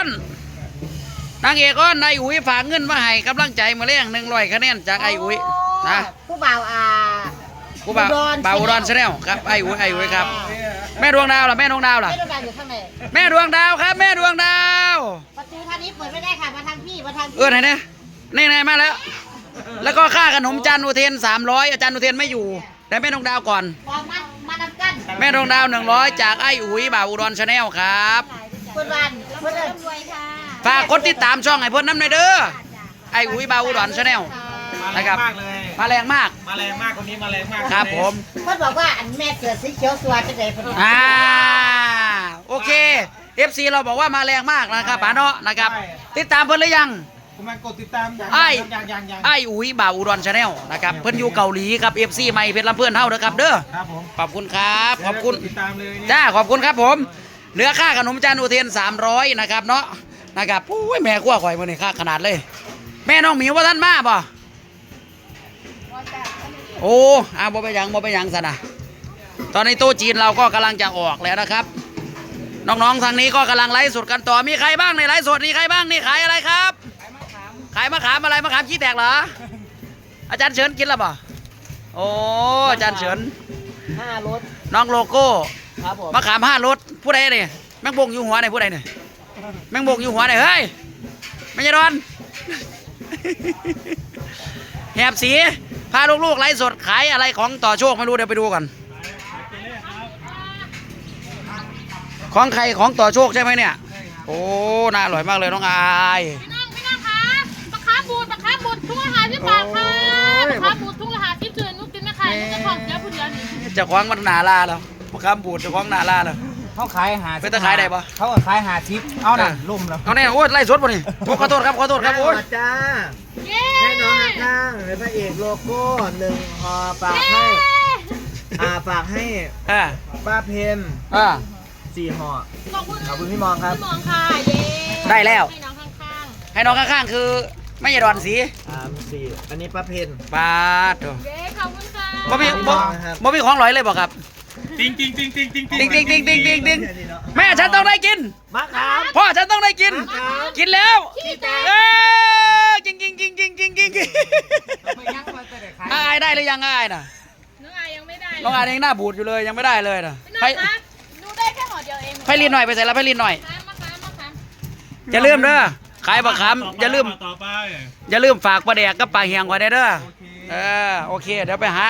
อนนางเอกอ้อนนายอุ๋ยฝากเงินมาให้กำลังใจมาเลี้ยงหนึ่งร้อยคะแนนจากไอ้อุ๋ยนะผู้บ่าวอ่ากูบ่าวอุดรบ่าวอุดรชาแนลครับไอ้อุ๋ยไอ้อุ๋ยครับ แม่ดวงดาวล่ะแม่ดวงดาวล่ะไม่ต้องการอยู่ข้างในแม่ดวงดาวครับ แม่ดวงดาวประตูทางนี้เปิดไม่ได้ค่ะมาทางพี่มาทางพี่เออไหนเนี่ยนี่ไหนมาแล้ว แล้วก็ค่าขนมจันอุเทนสามร้อยอาจารย์อุเทนไม่อยู่แต่แม่ดวงดาวก่อนพอมามาทำกันแม่ดวงดาวหนึ่งร้อยจากไอ้อุ๋ยบ่าวอุดรชาแนลครับเพื่อนบ้าน เพื่อนเอิ้นรวยค่ะฝากกดติดตามช่องไอ้เพิ่นน้ำหน่อยเด้อไอ้อุ๋ยบ่าวอุดรชาแนลมาแรนะงครับมากเลย มาแรงมาก มาแรงมากคนนี้มาแรงมากครับผมเพื่อนบอกว่าอันแม่เสือสีเขียวสวยจะไหนเพื่อนอ่าโอเค FC เราบอกว่ามาแรงมากนะครับป๋าเนาะนะครับ ติดตามเพิ่นหรือยังคุณมากดติดตามยังไอ้ยังยังยังไอ้อุ๋ยบ่าวอุดรชาแนลนะครับเพิ่นอยู่เกาหลีครับ FC ใหม่เพชรลำเพื่อนเฮาเด้อครับเด้อครับผมขอบคุณครับขอบคุณติดตามเลยเนี่ยจ้าขอบคุณครับผม เหลือค่าขนมจานอุเทน300นะครับเนาะนะครับโอ้ยแม่ขั้วข่อยมื้อนี้ค่าขนาดเลย แม่น้องหมิวว่าท่านมาบ่โอ้อาบ่ไปนหยังบ่ไปนหยังซะนะตอนนี้โต๊ะจีนเราก็กำลังจะออกแล้วนะครับ น้องๆทางนี้ก็กำลังไลฟ์สดกันต่อมีใครบ้างในไลฟ์สดนี่ใครบ้างนี่ขายอะไรครับขายมะขามอะไรมะขามขี้แตกเหรออาจารย์เฉินกินแล้วบ่โอ้อาจารย์เฉินห้ารถน้องโลโก้ครับผมมะขามห้ารถ ผู้ใดเนี่ยแมงบงอยู่หัวไหนผู้ใดเนี่ยแมงบงอยู่หัวไหนเฮ้ยไม่ใช่ดอนแหบสีพาลูกๆไลฟ์สดขายอะไรของต่อโชคไม่รู้เดี๋ยวไปดูก่อนของใครของต่อโชคใช่ไหมเนี่ย โอ้ น่าอร่อยมากเลยน้องอายพี่น้องพี่น้องคะปลาคาร์ฟบูดปลาคาร์ฟบูดทุ่งละหาที่ปากค่ะปลาคาร์ฟบูดทุ่งละหาที่เจือนนุ๊กกินไหมคะนุ๊กจะของเสียผู้เดียวนี่เจะคว้าของมันหนาลาแล้วมะขามบูดเจะคว้าของหนาลาแล้ว เขาขายหาไปตะขายได้ปะเขาก็ขายหาชิปเอาน่ะลุ่มแล้วเอาเนี่ยโอ้ยไล่สดป่ะนี่โอ้ขอโทษครับขอโทษครับโอ้ยจ้าเย้ให้น้องข้างๆเลยพระเอกโลโก้หนึ่งหอฝากให้อ่าฝากให้อ่าป้าเพนอ่าสี่ห่อขอบคุณขอบคุณพี่มองครับพี่มองค่ะเย้ได้แล้วให้น้องข้างให้น้องข้างๆคือไม่ใช่ดอนสีสามสี่อันนี้ป้าเพนบาดโถๆเย้ขอบคุณค่ะบ่มีบ่ครับบ่มีของหลอยเลยบอกครับ จริงจริงจริงจริงจริงติงติงติงติงติงติงแม่ฉันต้องได้กินมะขามพ่อฉันต้องได้กินครับกินแล้วพี่แจ๊เอ้ยจริงจริงจริงจริงจริงจริงจริงอายได้หรือยังอายน่ะน้องอายยังไม่ได้น้องอายยังหน้าบูดอยู่เลยยังไม่ได้เลยน่ะพี่น้ไปองคะหนูได้แค่ห่อเดียวเองไปรีนหน่อยไปใส่แล้วไปรีนหน่อยมะขามมะขามมะขามอย่าลืมเด้อขายบักขามอย่าลืมต่อไปอย่าลืมฝากปลาแดกกับปลาเฮียงไว้ได้เด้อเออโอเคเดี๋ยวไปหา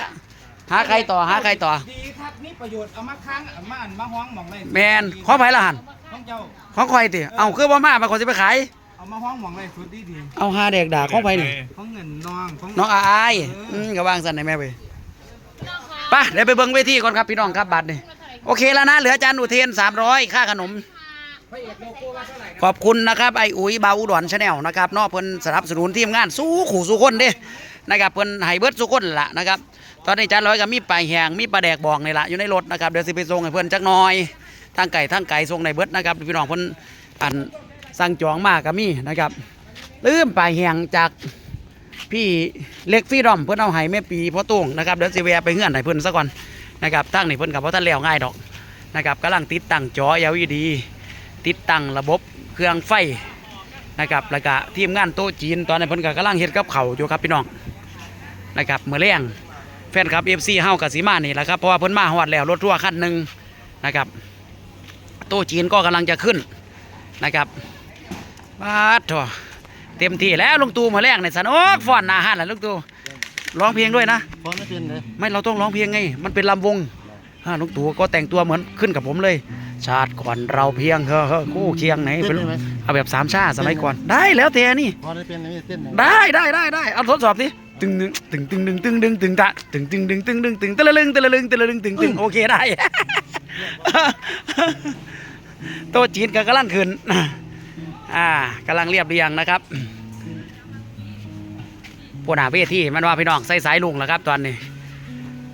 หาใครต่อหาใครต่อ ดีครับนี่ประโยชน์เอามาค้างเอามาอันมาห้องหมองเลยแมนของไผละหันของเจ้า ของคอยติเอาคือบ่มามาคนสิไปขาย เอามาห้องหมองเลยสุดดีดีเอาหาแดกด่าของไผนี่ของเงินน้องของน้องอายอืมก็วางสั่นให้แม่ไปพี่น้องคะไปเดี๋ยวไปเบิ่งเวทีก่อนครับพี่น้องครับบัตรนี่โอเคแล้วนะเหลือจานอุเทน300 ค่าขนมขอบคุณนะครับไอ้อุ๋ยบาวอุดรชาแนลนะครับเนอกเพิ่นสนับสนุนทีมงานสู้ขู่สู้คนเด้ นะครับเพิ่นให้เบิดสู้คนล่ะนะครับ ตอนนี้จานร้อยก็มีปลาแหงมีปลาแดกบองนี่ล่ะอยู่ในรถนะครับเดี๋ยวสิไปส่งให้เพิ่นจักหน่อยทางไก่ทางไก่ส่งในเบิดนะครับพี่น้องเพิ่นอันสั่งจองมากก็มีนะครับลืมปลาแหงจากพี่เล็กฟรีดอมเพิ่อนเอาให้แม่ปีพ่อตุ้งนะครับเดี๋ยวสิแวะไปเฮือนให้เพิ่อนซะก่อนนะครับทางนี้เพิ่อนกับพ่ท่านแล้วง่ายดอกนะครับกำลังติดตั้งจอ LED ติดตั้งระบบเครื่องไฟนะครับแล้วก็ทีมงานโต๊ะจีนตอนนี้เพิ่อนก็กำลังเฮ็ดกับเขาอยู่ครับพี่น้อง นะครับเมื่อแรงแฟนคลับ FC เฮากับสีมานี่แหละครับเพราะว่าเพิ่นมาฮอดแล้วรถทัวร์คันหนึ่งนะครับโต๊ะจีนก็กำลังจะขึ้นนะครับบาดโถเต็มที่แล้วลุงตู่มาแรงในสนุกฟ้อนหน้าหันแหละลุงตู่ร้องเพลงด้วยนะพร้อมไม่เป็นเลยไม่เราต้องร้องเพลงไง มันเป็นลำวงอ่าลุงตู่ก็แต่งตัวเหมือนขึ้นกับผมเลย ชาติก่อนเราเพียงเฮ้อเฮ้อคู่เคียงไหนเป็นเอาแบบสามชาติสมัยก่อนได้แล้วแต่นี่พอได้เป็นไม่เต้นได้ได้ได้ได้เอาทดสอบสิ ตึงตึงตึงตึงตึงตึงตึงตะตึงตึงตึงตึงตึงตึงตะลึงตะลึงตะลึงตึงตึงโอเคได้โตจีนก็กำลังนขึ้นอ่ากำลังเรียบเรียงนะครับปวดหน้าเวทีมันว่าพี่น้องใส่สายลุงแล้วครับ ตอนนี้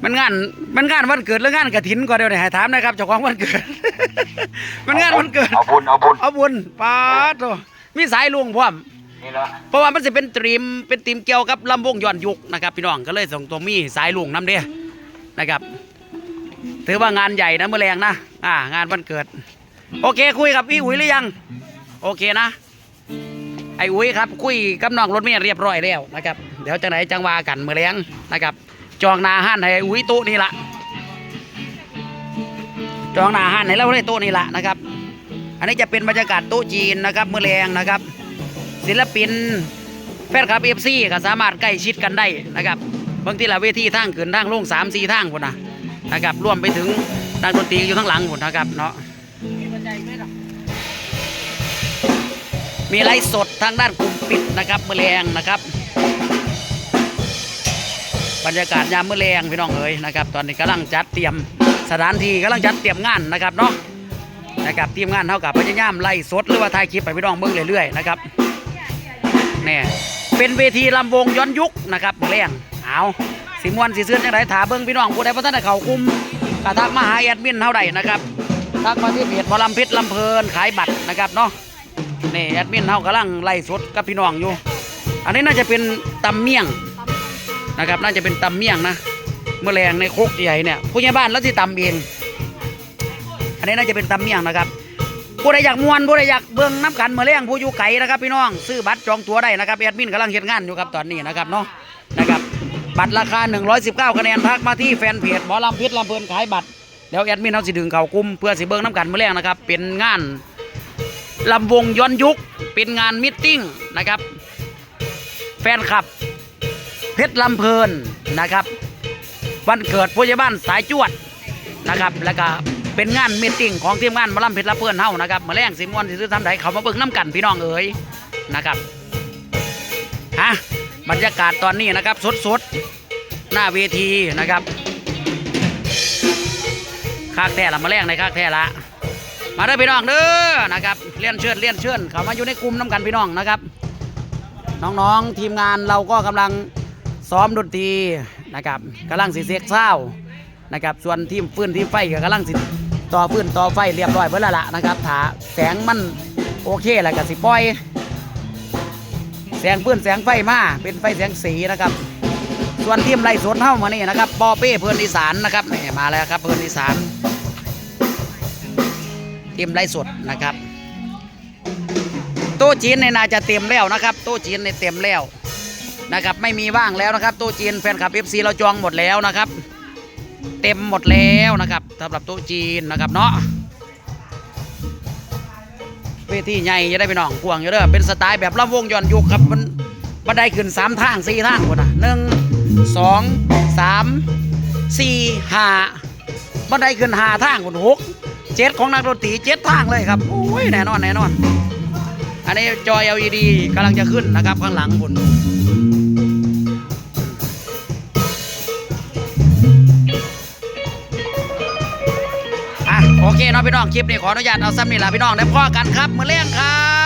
มันงานมันงานวันเกิดแล้วงานกระถินก็เดี๋ยวไหนถามนะครับเจ้าของวันเกิด มันงานวันเกิดเอาบุญเอาบุญเอาบุญป้าตัวมีสายลุงพร้อม นี่ละเพราะว่ามันจะเป็นตรีมเป็นทีมเกี่ยวกับลำวงย้อนยุคนะครับพี่น้องก็เลยส่งตัวมีสายลุงน้ำเด้นะครับ ถือว่างานใหญ่นะเมื่อแรงนะอ่างานวันเกิด โอเคคุยกับพี่อุ๋ยหรือยัง โอเคนะ ไออุ้ยครับคุยกับน้องรถเมล์เรียบร้อยแล้วนะครับ เดี๋ยวจังไหนจังวากันเมื่อแรงนะครับ จองนาห้านให้อุ้ยโต๊ะนี่ละจองนาห้านให้เราได้โต๊ะนี่ละนะครับ อันนี้จะเป็นบรรยากาศโต๊ะจีนนะครับเมื่อแรงนะครับ ศิลปิน แฟนคลับเอฟซีก็สามารถใกล้ชิดกันได้นะครับบางทีละเวทีทางขึ้นทางลงสามสี่ทางคนนะนะครับรวมไปถึงนักดนตรีอยู่ทั้งหลังคนนะครับเนาะมีไลฟ์สดทางด้านกลุ่มปิดนะครับเมื่อแรงนะครับ บรรยากาศยามมือแรงพี่น้องเอ๋ยนะครับ ตอนนี้กำลังจัดเตรียมสถานที่กำลังจัดเตรียมงานนะครับเนาะนะครับทีมงานเท่ากับพยายามไล่สดหรือว่าถ่ายคลิปไปพี่น้องเบิ่งเรื่อยๆนะครับ น่เป็นเวทีลำวงย้อนยุคนะครับมื้องเอาสิมวนสิเสื่อนจังไดถาเบิ่งพี่น้องผู้ใดบ่ทันได้เขากลุ่มกระทักมาหาแอดมินเท่าใดนะครับทักมาที่เพจหมอลำพชรลำเพลินขายบัตรนะครับเนาะนี่แอดมินเฮากำลังไล่สดกับพี่น้องอยู่ อันนี้น่าจะเป็นตำเมี่ยงนะครับ น่าจะเป็นตำเมี่ยงนะเมื่อแรงในโคกใหญ่เนี่ยผู้ใหญ่บ้านแล้วที่ตำเอง อันนี้น่าจะเป็นตำเมี่ยงนะครับ ผู้ใดอยากมวนผู้ใดอยากเบิ่งน้ำกันเมื่อแรงผู้อยู่ไก่นะครับ พี่น้องซื้อบัตรจองตั๋วได้นะครับแอดมินกำลังเฮ็ดงานอยู่ครับตอนนี้นะครับเนาะนะครับบัตรราคา 119 คะแนนทักมาที่แฟนเพจหมอลำพิษลำเพลินขายบัตรเดี๋ยวแอดมินเขาสิดึงเข้ากลุ่มเพื่อสิเบิ่งน้ำกันเมื่อแรงนะครับเป็นงานลำวงย้อนยุคเป็นงานมิทติ้งนะครับ แฟนคลับ เพชรลำเพลินนะครับ วันเกิดผู้ใหญ่บ้านสายจวดนะครับแล้วก็ เป็นงานมีตติ้งของทีมงานมาลำเพชรลำเพลินเฮานะครับมาแรงสิมวนสิซื้อทำไดเขามาเบิ่งน้ำกันพี่น้องเอ๋ยนะครับฮะบรรยากาศตอนนี้นะครับสดๆหน้าเวทีนะครับคากแท้ละมาแรงในคากแท้ละมาเด้อพี่น้องเด้อนะครับเลี้ยนเชิญเลี้ยนเชิญเขามาอยู่ในกลุ่มน้ำกันพี่น้องนะครับ น้องๆทีมงานเราก็กำลังซ้อมดนตรีนะครับกำลังสิเซ็กเศร้านะครับส่วนทีมฟื้นทีมไฟก็กำลังสิ ต่อฟื้นต่อไฟเรียบร้อยเพื่อละละนะครับถ้าแสงมันโอเคแล้วก็สิปล่อย แสงฟื้นแสงไฟมาเป็นไฟแสงสีนะครับ ส่วนทีมไล่สวนเฮ้ามานี่นะครับปอเป้เพื่อนอีสานนะครับนี่มาแล้วครับเพื่อนอีสานทีมไล่สดนะครับโต๊ะจีนในนาจะเต็มแล้วนะครับโต๊ะจีนในเต็มแล้วนะครับ ไม่มีว่างแล้วนะครับโต๊ะจีนแฟนคลับเอฟซีเราจองหมดแล้วนะครับ เต็มหมดแล้วนะครับ สำหรับโต๊ะจีนนะครับเนาะเวทีใหญ่จะได้ไปน้องกวงอยู่เด้อเป็นสไตล์แบบลำวงย้อนยุคครับมันบันไดขึ้นสามทางสี่ทางคนนะหนึ่งสองสามสี่ห้าบันไดขึ้นห้าทางคนหกเจ็ดของนักดนตรีเจ็ดทางเลยครับโอ้ยแน่นอนแน่นอน อันนี้จอ LED กำลังจะขึ้นนะครับข้างหลังคุณ เคเนาะพี่น้องคลิปนี้ขออนุญาตเอาซ้ำนี่ละพี่น้องได้พ่อกันครับมือเลี้ยงครับ